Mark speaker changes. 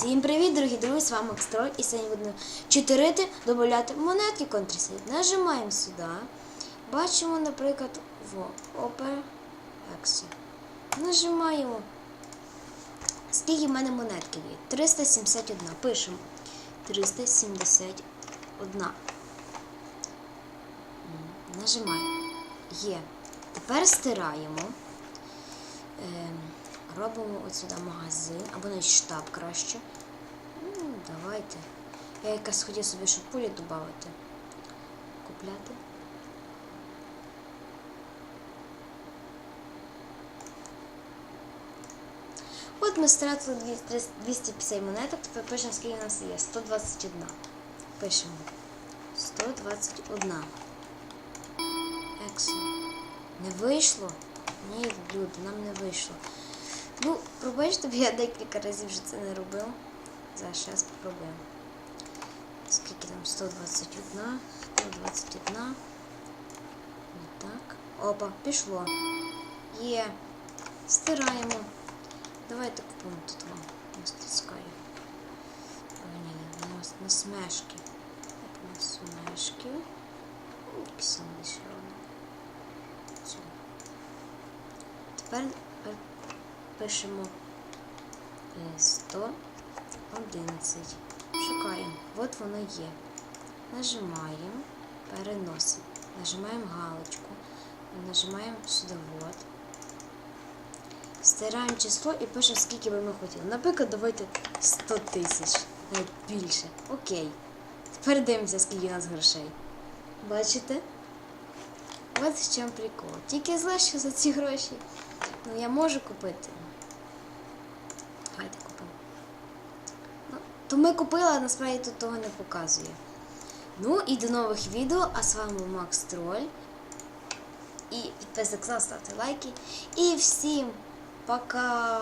Speaker 1: Всім привіт, дорогі друзі! З вами Макстроль і сьогодні будемо чотирити, додати монетки контрсейд. Нажимаємо сюди. Бачимо, наприклад, в OpenX. Нажимаємо. Скільки в мене монетки є? 371. Пишемо. 371. Нажимаємо. Є. Тепер стираємо. Ем, робимо от сюди магазин, або навіть штаб краще. Ну, давайте. Я якраз хотів собі, щоб пулі додати. Купляти. От ми стратили 250 монеток, тепер пишемо, скільки у нас є. 121. Пишемо. 121. Ексо. Не вийшло? Ні, люди, нам не вийшло. Ну, пробачте, бо я декілька разів вже це не робив. Зараз зараз спробуємо. Скільки там? 121, 121. Так. Опа, пішло. Є. Стираємо. Давайте купимо тут вам. Не стискаю. Ні, у нас на смешки. Так, на смешки. Там дешеві. Все. Тепер е, пишемо е, 111. Шукаємо. От воно є. Нажимаємо, переносимо. Нажимаємо галочку. Нажимаємо сюди вот. Стираємо число і пишемо, скільки би ми хотіли. Наприклад, давайте 100 тисяч. Навіть більше. Окей. Тепер дивимося, скільки у нас грошей. Бачите? От в чому прикол. Тільки зле, що за ці гроші. Ну, я можу купити. Давайте купимо. Ну, то ми купили, а насправді тут того не показує. Ну і до нових відео. А з вами Макс Троль. І підписуйтесь, ставте лайки. І всім пока!